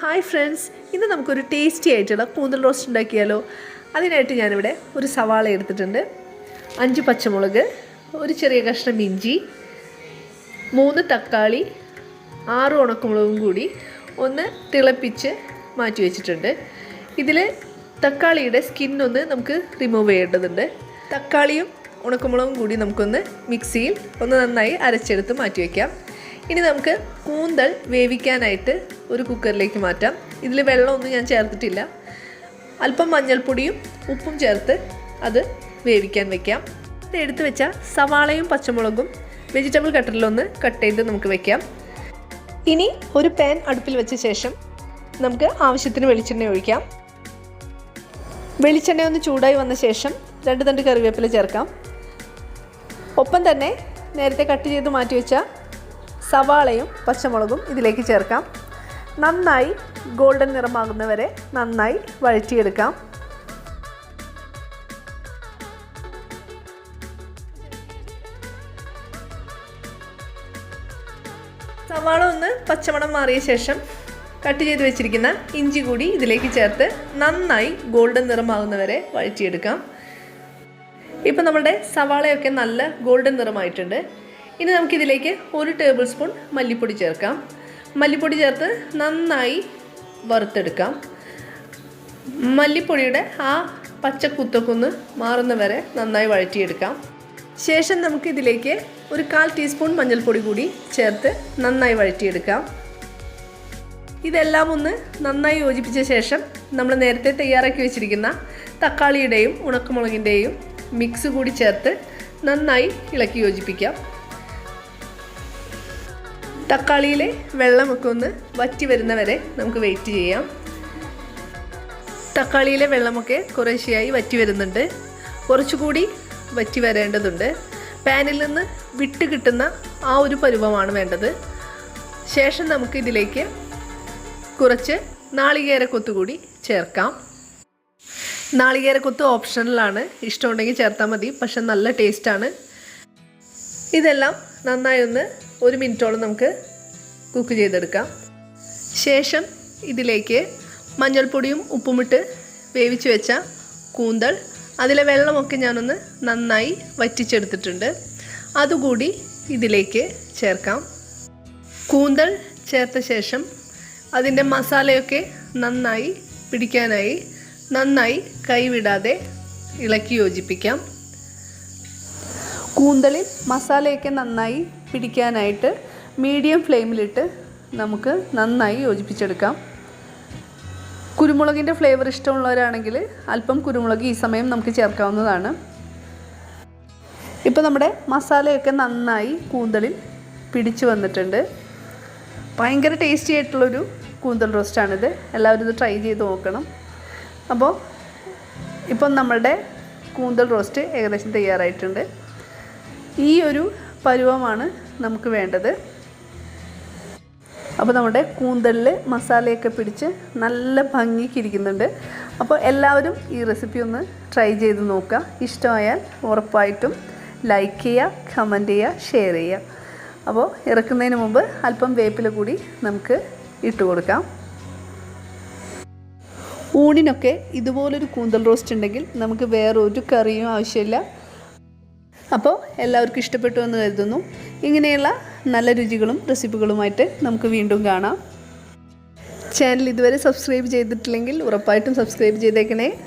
Hi friends ഇന്ന് നമുക്കൊരു tasty ആയിട്ടുള്ള കൂന്തൽ റോസ്റ്റ് ഉണ്ടാക്കിയാലോ? അതിനായിട്ട് ഞാനിവിടെ ഒരു സവാള എടുത്തിട്ടുണ്ട്. അഞ്ച് പച്ചമുളക് ഒരു ചെറിയ കഷ്ണം ഇഞ്ചി മൂന്ന് തക്കാളി ആറ് ഉണക്കമുളകും കൂടി ഒന്ന് തിളപ്പിച്ച് മാറ്റി വെച്ചിട്ടുണ്ട്. ഇതിൽ തക്കാളിയുടെ സ്കിന്നൊന്ന് നമുക്ക് റിമൂവ് ചെയ്യേണ്ടതുണ്ട്. തക്കാളിയും ഉണക്കമുളകും കൂടി നമുക്കൊന്ന് മിക്സിയിൽ ഒന്ന് നന്നായി അരച്ചെടുത്ത് മാറ്റി വയ്ക്കാം ഇനി നമുക്ക് കൂന്തൽ വേവിക്കാനായിട്ട് ഒരു കുക്കറിലേക്ക് മാറ്റാം. ഇതിൽ വെള്ളമൊന്നും ഞാൻ ചേർത്തിട്ടില്ല. അല്പം മഞ്ഞൾപ്പൊടിയും ഉപ്പും ചേർത്ത് അത് വേവിക്കാൻ വെക്കാം. ഇത് എടുത്തു വെച്ച സവാളയും പച്ചമുളകും വെജിറ്റബിൾ കട്ടറിലൊന്ന് കട്ട് ചെയ്ത് നമുക്ക് വെക്കാം. ഇനി ഒരു പാൻ അടുപ്പിൽ വെച്ച ശേഷം നമുക്ക് ആവശ്യത്തിന് വെളിച്ചെണ്ണ ഒഴിക്കാം. വെളിച്ചെണ്ണ ഒന്ന് ചൂടായി വന്ന ശേഷം രണ്ട് തണ്ട് കറിവേപ്പില ചേർക്കാം. ഒപ്പം തന്നെ നേരത്തെ കട്ട് ചെയ്ത് മാറ്റി വെച്ച സവാളയും പച്ചമുളകും ഇതിലേക്ക് ചേർക്കാം. നന്നായി ഗോൾഡൻ നിറമാകുന്നവരെ നന്നായി വഴറ്റിയെടുക്കാം. സവാള ഒന്ന് പച്ചമണം മാറിയ ശേഷം കട്ട് ചെയ്ത് വെച്ചിരിക്കുന്ന ഇഞ്ചി കൂടി ഇതിലേക്ക് ചേർത്ത് നന്നായി ഗോൾഡൻ നിറമാകുന്നവരെ വഴറ്റിയെടുക്കാം. ഇപ്പം നമ്മുടെ സവാളയൊക്കെ നല്ല ഗോൾഡൻ നിറമായിട്ടുണ്ട്. ഇനി നമുക്കിതിലേക്ക് ഒരു ടേബിൾ സ്പൂൺ മല്ലിപ്പൊടി ചേർക്കാം. മല്ലിപ്പൊടി ചേർത്ത് നന്നായി വറുത്തെടുക്കാം. മല്ലിപ്പൊടിയുടെ ആ പച്ച കുത്തക്കൊന്ന് മാറുന്ന വരെ നന്നായി വഴറ്റിയെടുക്കാം. ശേഷം നമുക്കിതിലേക്ക് ഒരു കാൽ ടീസ്പൂൺ മഞ്ഞൾപ്പൊടി കൂടി ചേർത്ത് നന്നായി വഴറ്റിയെടുക്കാം. ഇതെല്ലാം ഒന്ന് നന്നായി യോജിപ്പിച്ച ശേഷം നമ്മൾ നേരത്തെ തയ്യാറാക്കി വെച്ചിരിക്കുന്ന തക്കാളിയുടെയും ഉണക്കമുളകിന്റെയും മിക്സ് കൂടി ചേർത്ത് നന്നായി ഇളക്കി യോജിപ്പിക്കാം. തക്കാളിയിലെ വെള്ളമൊക്കെ ഒന്ന് വറ്റി വരുന്നവരെ നമുക്ക് വെയിറ്റ് ചെയ്യാം. തക്കാളിയിലെ വെള്ളമൊക്കെ കുറേശ്ശെയായി വറ്റി വരുന്നുണ്ട്. കുറച്ചുകൂടി വറ്റി വരേണ്ടതുണ്ട്. പാനിൽ നിന്ന് വിട്ട് കിട്ടുന്ന ആ ഒരു പരുവമാണ് വേണ്ടത്. ശേഷം നമുക്ക് ഇതിലേക്ക് കുറച്ച് നാളികേര കൊത്തുകൂടി ചേർക്കാം. നാളികേര കൊത്ത് ഓപ്ഷണലാണ് ഇഷ്ടമുണ്ടെങ്കിൽ ചേർത്താൽ മതി പക്ഷെ നല്ല ടേസ്റ്റാണ്. ഇതെല്ലാം നന്നായി ഒന്ന് ഒരു മിനിറ്റോളം നമുക്ക് കുക്ക് ചെയ്തെടുക്കാം. ശേഷം ഇതിലേക്ക് മഞ്ഞൾപ്പൊടിയും ഉപ്പുമിട്ട് വേവിച്ച് വെച്ച കൂന്തൾ അതിലെ വെള്ളമൊക്കെ ഞാനൊന്ന് നന്നായി വറ്റിച്ചെടുത്തിട്ടുണ്ട്. അതുകൂടി ഇതിലേക്ക് ചേർക്കാം. കൂന്തൾ ചേർത്ത ശേഷം അതിന്റെ മസാലയൊക്കെ നന്നായി പിടിക്കാനായി നന്നായി കൈവിടാതെ ഇളക്കി യോജിപ്പിക്കാം. കൂന്തലിൽ മസാലയൊക്കെ നന്നായി പിടിക്കാനായിട്ട് മീഡിയം ഫ്ലെയിമിലിട്ട് നമുക്ക് നന്നായി യോജിപ്പിച്ചെടുക്കാം. കുരുമുളകിന്റെ ഫ്ലേവർ ഇഷ്ടമുള്ളവരാണെങ്കിൽ അല്പം കുരുമുളക് ഈ സമയം നമുക്ക് ചേർക്കാവുന്നതാണ്. ഇപ്പോൾ നമ്മുടെ മസാലയൊക്കെ നന്നായി കൂന്തളിൽ പിടിച്ചു വന്നിട്ടുണ്ട്. ഭയങ്കര ടേസ്റ്റി ആയിട്ടുള്ളൊരു കൂന്തൽ റോസ്റ്റാണിത് എല്ലാവരും ഇത് ട്രൈ ചെയ്ത് നോക്കണം. അപ്പോൾ ഇപ്പം നമ്മളുടെ കൂന്തൽ റോസ്റ്റ് ഏകദേശം തയ്യാറായിട്ടുണ്ട്. ഈ ഒരു പരുവമാണ് നമുക്ക് വേണ്ടത്. അപ്പോൾ നമ്മുടെ കൂന്തലിൽ മസാലയൊക്കെ പിടിച്ച് നല്ല ഭംഗിക്കിരിക്കുന്നുണ്ട് അപ്പോൾ എല്ലാവരും ഈ റെസിപ്പി ഒന്ന് ട്രൈ ചെയ്ത് നോക്കുക. ഇഷ്ടമായാൽ ഉറപ്പായിട്ടും ലൈക്ക് ചെയ്യുക കമന്റ് ചെയ്യുക ഷെയർ ചെയ്യുക. അപ്പോൾ ഇറക്കുന്നതിന് മുമ്പ് അല്പം വേപ്പില കൂടി നമുക്ക് ഇട്ട് കൊടുക്കാം. ഊണിനൊക്കെ ഇതുപോലൊരു കൂന്തൽ റോസ്റ്റ് ഉണ്ടെങ്കിൽ നമുക്ക് വേറെ ഒരു കറിയും ആവശ്യമില്ല. അപ്പോൾ എല്ലാവർക്കും ഇഷ്ടപ്പെട്ടു എന്ന് കരുതുന്നു. ഇങ്ങനെയുള്ള നല്ല രുചികളും റെസിപ്പികളുമായിട്ട് നമുക്ക് വീണ്ടും കാണാം. ചാനൽ ഇതുവരെ സബ്സ്ക്രൈബ് ചെയ്തിട്ടില്ലെങ്കിൽ ഉറപ്പായിട്ടും സബ്സ്ക്രൈബ് ചെയ്തേക്കണേ.